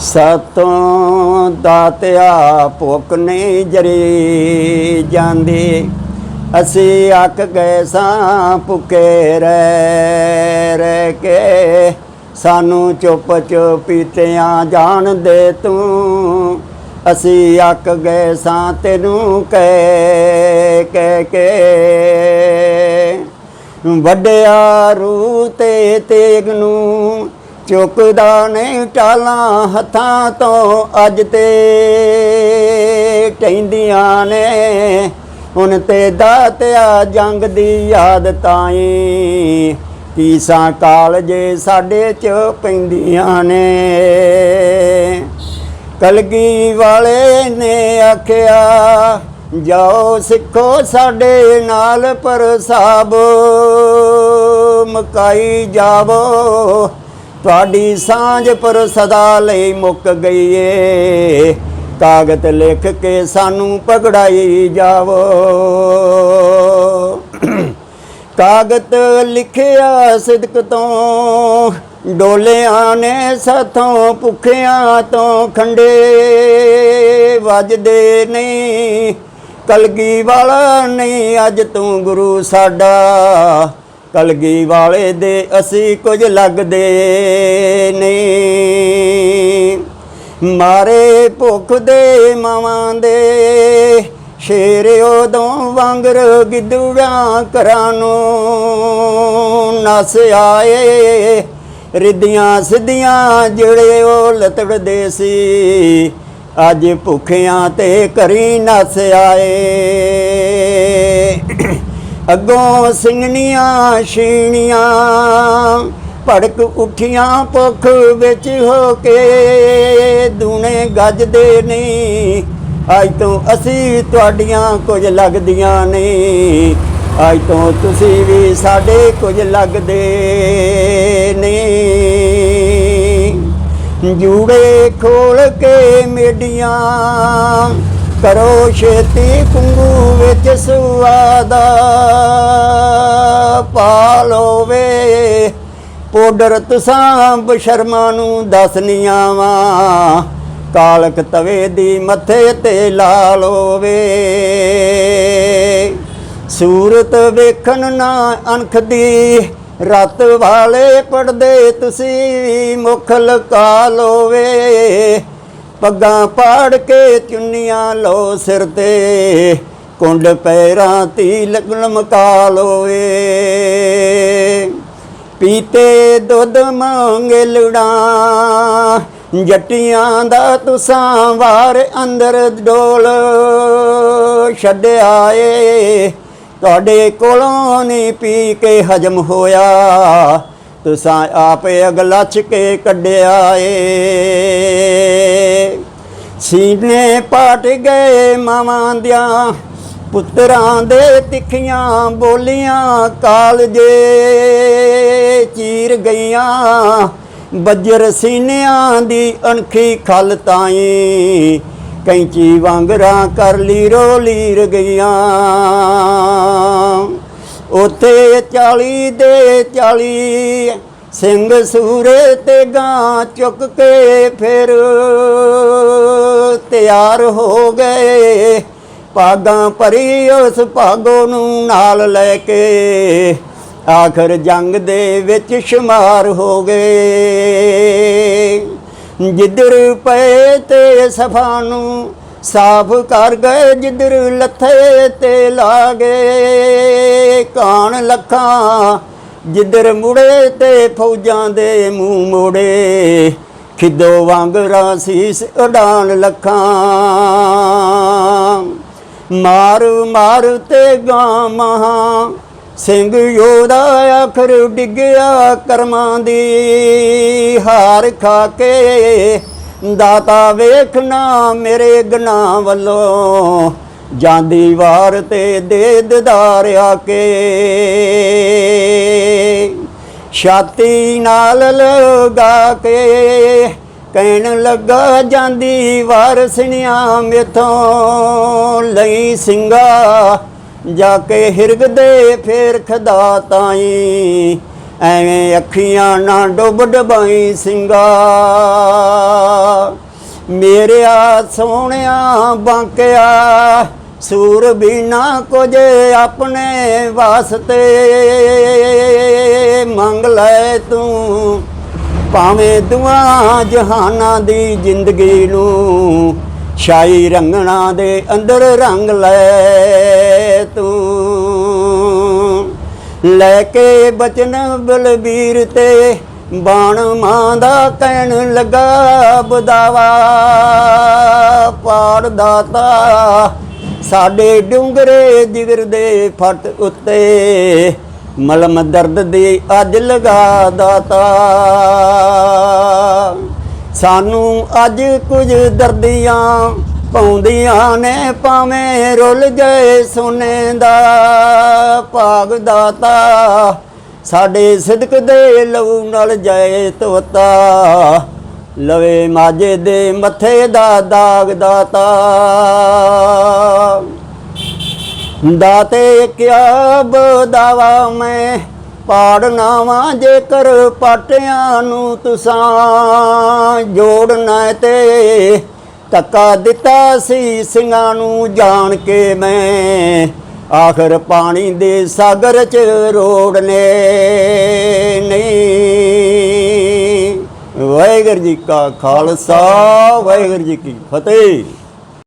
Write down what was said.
ਸਤੋਂ ਦਾਤਿਆ ਭੁੱਖ ਨਹੀਂ ਜਰੀ ਜਾਂਦੀ। ਅਸੀਂ ਅੱਕ ਗਏ ਸਾਂ, ਭੁੱਖੇ ਰਹਿ ਰਹਿ ਕੇ। ਸਾਨੂੰ ਚੁੱਪ ਚੁਪੀਤਿਆਂ ਜਾਣ ਦੇ ਤੂੰ। ਅਸੀਂ ਅੱਕ ਗਏ ਸਾਂ, ਤੈਨੂੰ ਕਹਿ ਕਹਿ ਕੇ। ਵੱਡਿਆ ਰੂ ਤੇ ਤੇਗ ਨੂੰ ਚੁੱਕਦਾ ਨਹੀਂ ਟਾਲਾਂ ਹੱਥਾਂ ਤੋਂ ਅੱਜ ਤੇ ਟੈਂਦੀਆਂ ਨੇ, ਹੁਣ ਤੇ ਦਾਤਿਆ ਜੰਗ ਦੀ ਯਾਦ ਤਾਈ। ਪੀਸਾਂ ਕਾਲਜੇ ਸਾਡੇ ਚ ਪੈਂਦੀਆਂ ਨੇ। ਕਲਗੀ ਵਾਲੇ ਨੇ ਆਖਿਆ, ਜਾਓ ਸਿੱਖੋ ਸਾਡੇ ਨਾਲ ਪਰ ਪ੍ਰਸਾਬ, ਮਕਾਈ ਜਾਵੋ ਤੁਹਾਡੀ ਸਾਂਝ ਪਰ ਸਦਾ ਲਈ ਮੁੱਕ ਗਈ ਏ ਕਾਗਜ਼ ਲਿਖ ਕੇ ਸਾਨੂੰ ਪਕੜਾਈ ਜਾਵੋ। ਕਾਗਜ਼ ਲਿਖਿਆ ਸਿਦਕ ਤੋਂ, ਡੋਲਿਆਂ ਨੇ ਸਾਥੋਂ ਭੁੱਖਿਆਂ ਤੋਂ ਖੰਡੇ। ਵੱਜਦੇ ਨਹੀਂ, ਕਲਗੀ ਵਾਲਾ ਨਹੀਂ ਅੱਜ ਤੂੰ ਗੁਰੂ ਸਾਡਾ। ਕਲਗੀ ਵਾਲੇ ਦੇ ਅਸੀਂ ਕੁਝ ਲੱਗਦੇ ਨਹੀਂ। ਮਾਰੇ ਭੁੱਖ ਦੇ ਮਾਵਾਂ ਦੇ ਸ਼ੇਰ ਉਦੋਂ ਵਾਂਗਰ ਗਿੱਦੂੜਾਂ ਘਰਾਂ ਨੂੰ ਨਸ ਆਏ। ਰਿੱਧੀਆਂ ਸਿੱਧੀਆਂ ਜਿਹੜੇ ਉਹ ਲਤੜਦੇ ਸੀ, ਅੱਜ ਭੁੱਖਿਆਂ ਤੇ ਕਰੀ ਨਸ ਆਏ। ਅੱਗੋਂ ਸਿੰਘਣੀਆਂ ਛੀਣੀਆਂ, ਭੜਕ ਉੱਠੀਆਂ ਭੁੱਖ ਵਿੱਚ ਹੋ ਕੇ ਦੂਣੇ ਗੱਜਦੇ ਨਹੀਂ ਅੱਜ ਤੋਂ ਅਸੀਂ ਤੁਹਾਡੀਆਂ ਕੁਝ ਲੱਗਦੀਆਂ ਨਹੀਂ ਅੱਜ ਤੋਂ ਤੁਸੀਂ ਵੀ ਸਾਡੇ ਕੁਝ ਲੱਗਦੇ ਨਹੀਂ ਜੂੜੇ ਖੋਲ ਕੇ ਮੇਡੀਆਂ ਕਰੋ ਛੇਤੀ ਕੁੰਗੂ ਵਿੱਚ ਸੁਆਦਾ ਪਾਲੋਵੇ ਪੋਡਰ ਤੁਸਾਂ ਬਸ਼ਰਮਾ ਨੂੰ ਦੱਸਨੀਆਂ ਵਾ ਕਾਲਕ ਤਵੇ ਦੀ ਮੱਥੇ ਤੇ ਲਾ ਲੋਵੇ ਸੂਰਤ ਵੇਖਣ ਨਾ ਅਣਖ ਦੀ, ਰਤ ਵਾਲੇ ਪੜਦੇ ਤੁਸੀਂ ਮੁਖ ਲਕਾ ਲੋਵੇ। ਪੱਗਾਂ ਪਾੜ ਕੇ ਚੁੰਨੀਆਂ ਲੋ ਸਿਰ ਤੇ, ਕੁੰਡ ਪੈਰਾਂ ਤੀ ਲਮਕਾ ਲੋਵੇ। ਪੀਤੇ ਦੁੱਧ ਮੰਗੇ ਲੁੜਾ, ਜੱਟੀਆਂ ਦਾ ਤੁਸਾਂ ਵਾਰ ਅੰਦਰ ਡੋਲ। ਛੱਡਿਆ ਏ, ਤੁਹਾਡੇ ਕੋਲੋਂ ਨਹੀਂ ਪੀ ਕੇ ਹਜਮ ਹੋਇਆ। ਤੁਸਾਂ ਆਪੇ ਅਗਲਛ ਕੇ ਕੱਢਿਆ ਏ। ਸੀਨੇ ਪਾਟ ਗਏ ਮਾਵਾਂ ਦੀਆਂ, ਪੁੱਤਰਾਂ ਦੇ ਤਿੱਖੀਆਂ ਬੋਲੀਆਂ ਕਾਲਜੇ ਚੀਰ ਗਈਆਂ, ਬੱਜਰ ਸੀਨਿਆਂ ਦੀ ਅਣਖੀ ਖਲ ਤਾਈ, ਕੈਂਚੀ ਵਾਂਗਰਾਂ ਕਰ ਲੀਰੋ ਲੀਰ ਗਈਆਂ। ਉਥੇ 40 ਦੇ 40 ਸਿੰਘ ਸੂਰੇ ਤੇ ਗਾਂ ਚੁੱਕ ਕੇ ਫਿਰ ਤਿਆਰ ਹੋ ਗਏ। ਪਾਗਾਂ ਭਰੀ ਉਸ ਭਾਗੋ ਨੂੰ ਨਾਲ ਲੈ ਕੇ ਆਖਰ ਜੰਗ ਦੇ ਵਿੱਚ ਸ਼ਮਾਰ ਹੋ ਗਏ। ਜਿੱਧਰ ਪਏ ਤੇ ਸਫਾ ਨੂੰ ਸਾਫ਼ ਕਰ ਗਏ, ਜਿੱਧਰ ਲੱਥੇ ਤੇ ਲਾਗੇ ਕਾਣ ਲੱਖਾਂ ਜਿੱਧਰ ਮੁੜੇ ਤੇ ਫੌਜਾਂ ਦੇ ਮੂੰਹ ਮੋੜੇ, ਖਿੱਦੋ ਵਾਂਗਰਾ ਸੀਸ ਉਡਾਨ ਲੱਖਾਂ। ਮਾਰ ਮਾਰ ਤੇ ਗਾਂ ਮਹਾ ਸਿੰਘ ਯੋਧਾ ਆਖਰ ਡਿੱਗਿਆ ਕਰਮਾਂ ਦੀ। ਹਾਰ ਖਾ ਕੇ ਦਾਤਾ ਵੇਖਣਾ ਮੇਰੇ ਗਨਾ ਵੱਲੋਂ। ਜਾਂਦੀ ਵਾਰ ਤੇ ਦੇ ਦਿਦਾਰ ਆ ਕੇ। ਛਾਤੀ ਨਾਲ ਲਗਾ ਕੇ ਕਹਿਣ ਲੱਗਾ, ਜਾਂਦੀ ਵਾਰ ਸੁਣਿਆ ਮੇਥੋਂ ਲਈ ਸਿੰਘਾ ਜਾ ਕੇ ਹਿਰਗ ਦੇ ਫੇਰ ਖਦਾ ਤਾਈ। ਐਵੇਂ ਅੱਖੀਆਂ ਨਾ ਡੁੱਬ ਡਬਾਈ ਸਿੰਘਾ ਮੇਰਿਆ ਸੋਹਣਿਆ ਬਾਂਕਿਆ, ਸੂਰ ਬਿਨਾ ਕੁਝ ਆਪਣੇ ਵਾਸਤੇ। ਮੰਗ ਲੈ ਤੂੰ ਭਾਵੇਂ ਦੁਆ ਜਹਾਨਾਂ ਦੀ ਜ਼ਿੰਦਗੀ ਨੂੰ ਸ਼ਾਈ ਰੰਗਣਾ ਦੇ ਅੰਦਰ ਰੰਗ ਲੈ ਤੂੰ। ਲੈ ਕੇ ਬਚਨ ਬਲਬੀਰ ਤੇ ਬਾਣ ਮਾਂ ਦਾ ਕਹਿਣ ਲੱਗਾ, ਬਦਾਵਾ ਪਾੜ ਦਾਤਾ। ਸਾਡੇ ਡੂੰਗਰੇ ਜਿਗਰ ਦੇ ਫਟ ਉੱਤੇ ਮਲਮ ਦਰਦ ਦੀ ਅੱਜ ਲਗਾ ਦਾਤਾ। ਸਾਨੂੰ ਅੱਜ ਕੁਝ ਦਰਦੀਆਂ ਪਾਉਂਦੀਆਂ ਨੇ, ਭਾਵੇਂ ਰੁੱਲ ਗਏ ਸੋਨੇ ਦਾ ਭਾਗ ਦਾਤਾ। ਸਾਡੇ ਸਿਦਕ ਦੇ ਲਹੂ ਨਾਲ ਜਾਏ ਤੋਤਾ ਲਵੇ ਮਾਜੇ ਦੇ ਮੱਥੇ ਦਾ ਦਾਗ ਦਾਤਾ। ਦਾਤੇ ਕਿਆ ਬਦਾਵਾ ਮੈਂ ਪਾੜਨਾਵਾ ਜੇਕਰ ਪਾਟਿਆਂ ਨੂੰ ਤੁਸਾਂ। ਜੋੜਨਾ ਤੇ ਧੱਕਾ ਦਿੱਤਾ ਸੀ ਸਿੰਘਾਂ ਨੂੰ ਜਾਣ ਕੇ ਮੈਂ। ਆਖਰ ਪਾਣੀ ਦੇ ਸਾਗਰ ਚ ਰੋੜਨੇ ਨਹੀਂ। ਵਾਹਿਗੁਰੂ ਜੀ ਕਾ ਖਾਲਸਾ, ਵਾਹਿਗੁਰੂ ਜੀ ਕੀ ਫਤਿਹ।